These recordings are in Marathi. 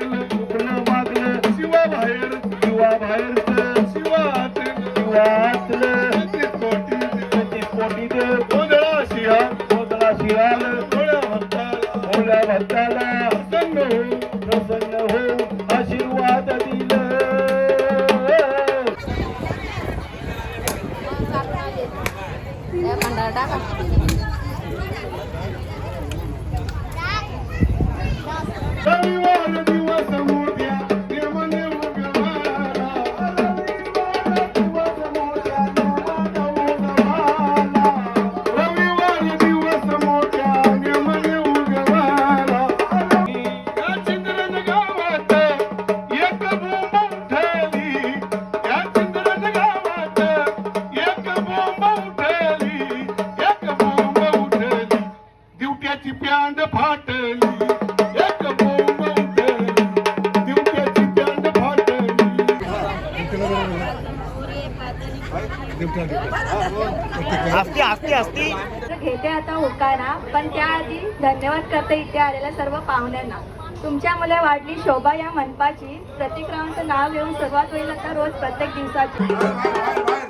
फुलं मागलं शिवा बाहेर शिवा बाहेरचं शिवात शिवातलं. घेते आता उकारा पण त्याआधी धन्यवाद करते इथे आलेल्या सर्व पाहुण्यांना. तुमच्या मुले वाढली शोभा या मनपाची. प्रतिक्रमांचं नाव घेऊन सुरुवात होईल आता रोज प्रत्येक दिवसाची.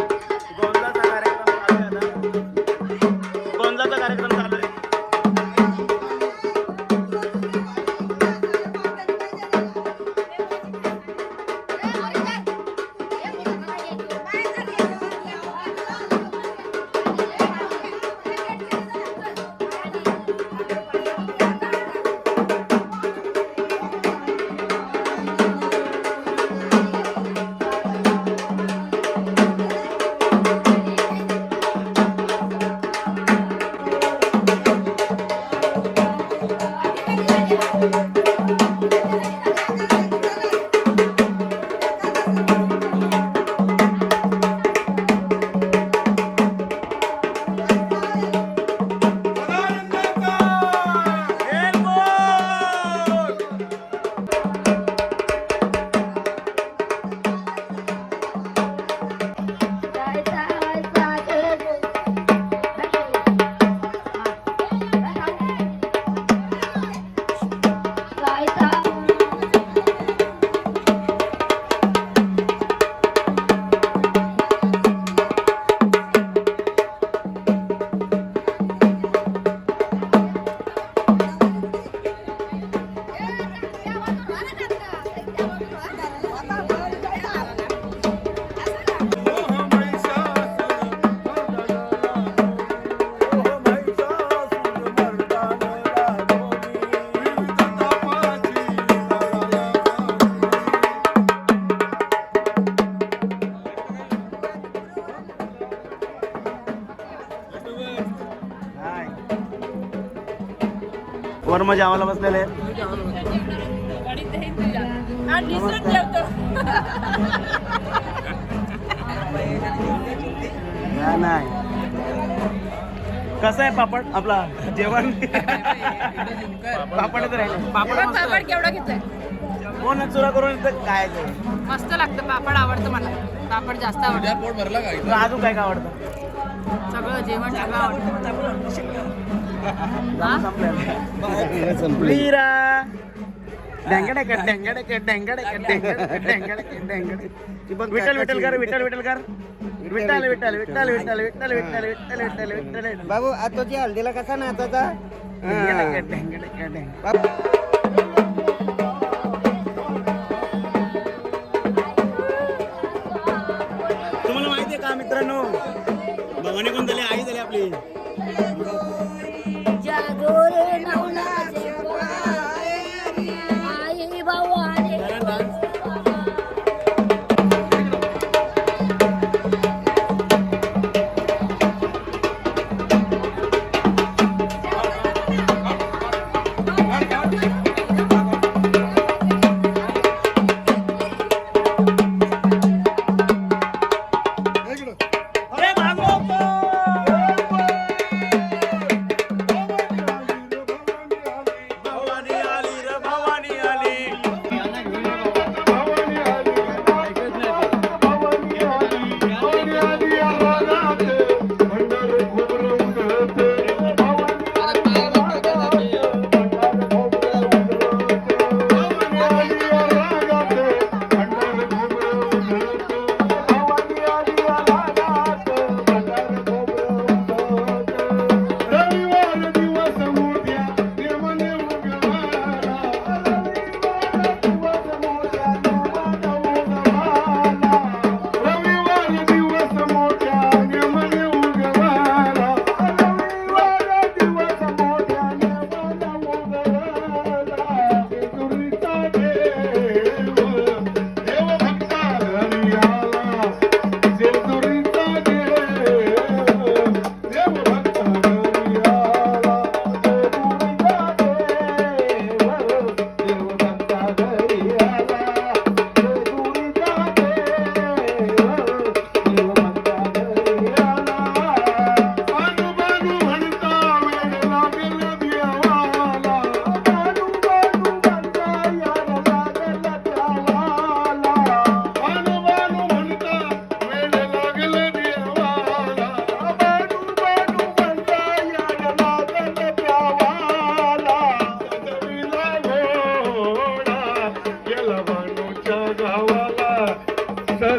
वर्म जेवायला बसलेले आहेत. नाही, नाही. कसं आहे पापड? आपला जेवण? पापडच राहिले. पापड पापड केवढा घेतोय कोण चुरा करून इथं काय ते? मस्त लागतं पापड आवडतं मला. पापड जास्त आवडतं. तुला अजून काय काय आवडतं? सगळं जेवण सगळं आवडतं वीरा डेंगडे डेंगडे डेंगडे डेंगडे डेंगडे विठ्ठल विठ्ठल कर विठ्ठल विठ्ठल कर. विठ्ठल विठ्ठल विठ्ठल विठ्ठल विठ्ठल विठ्ठल विठ्ठल विठ्ठल विठ्ठल. बाबू आतोची हल्दीला कसा नाचाचा डेंगडे डेंगडे डेंगडे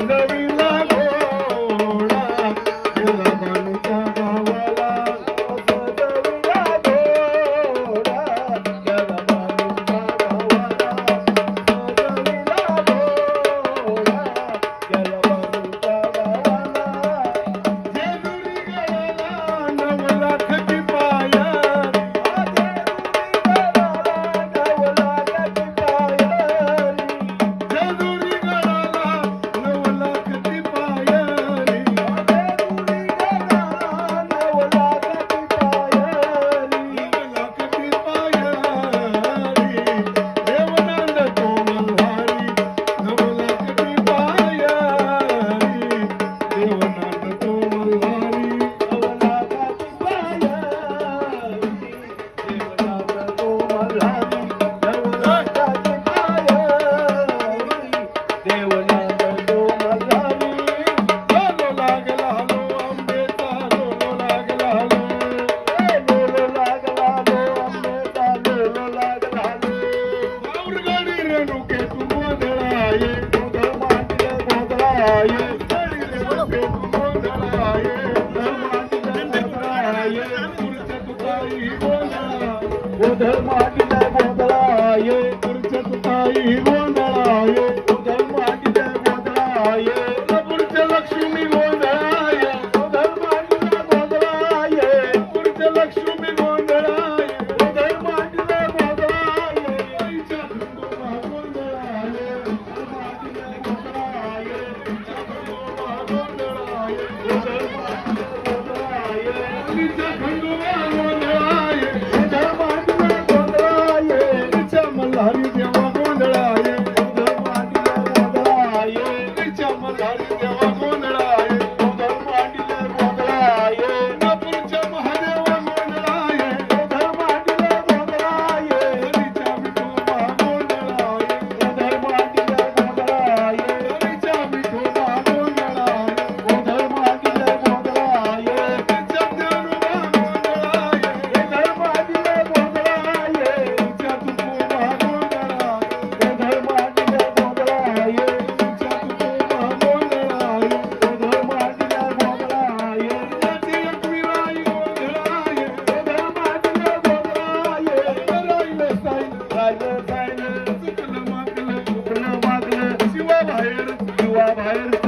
Rangavira. ভাইয়ের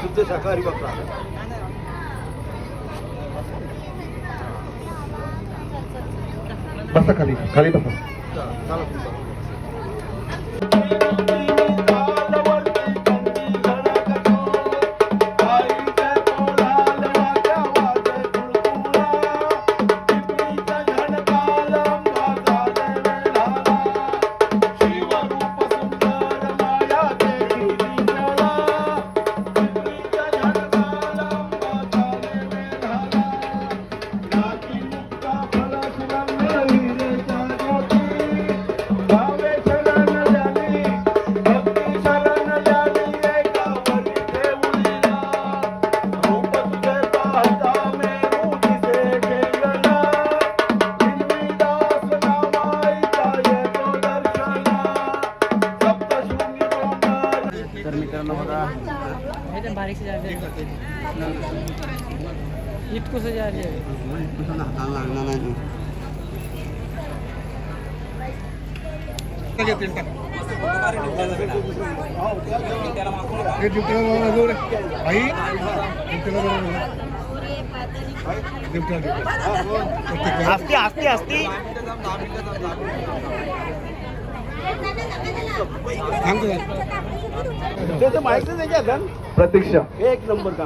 शुद्ध शाकाहारी बकरा बसा खाली खाली बसा इटको रही है? आस्ती आस्ती आस्ती। प्रतीक्षा। एक नंबर का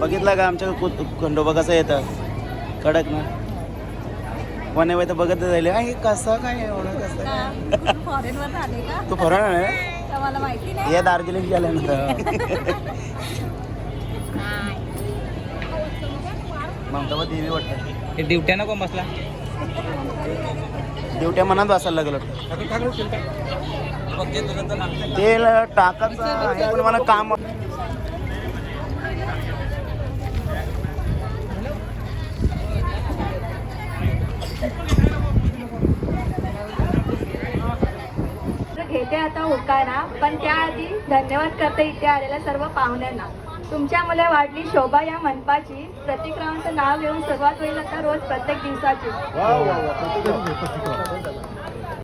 बघितलं का आमच्या खंडोबा कसं येतं? कडक ना? कोणी तर बघत जाईल हे कसं काय एवढं कसं तू फरळ आहे या दार्जिलिंग गेल्यानंतर. ममताबा देवी वाटतं. ड्युट्या नको बसला. देवट्या मनात बसायला लागलं. टाकायचं आहे पण मला काम येते आता उकारा पण त्याआधी धन्यवाद करते इथे आलेल्या सर्व पाहुण्यांना. तुमच्यामुळे वाढली शोभा या मनपाची. प्रतिक्रमांचं नाव घेऊन सुरुवात होईल आता रोज प्रत्येक दिवसाची. वा वा वा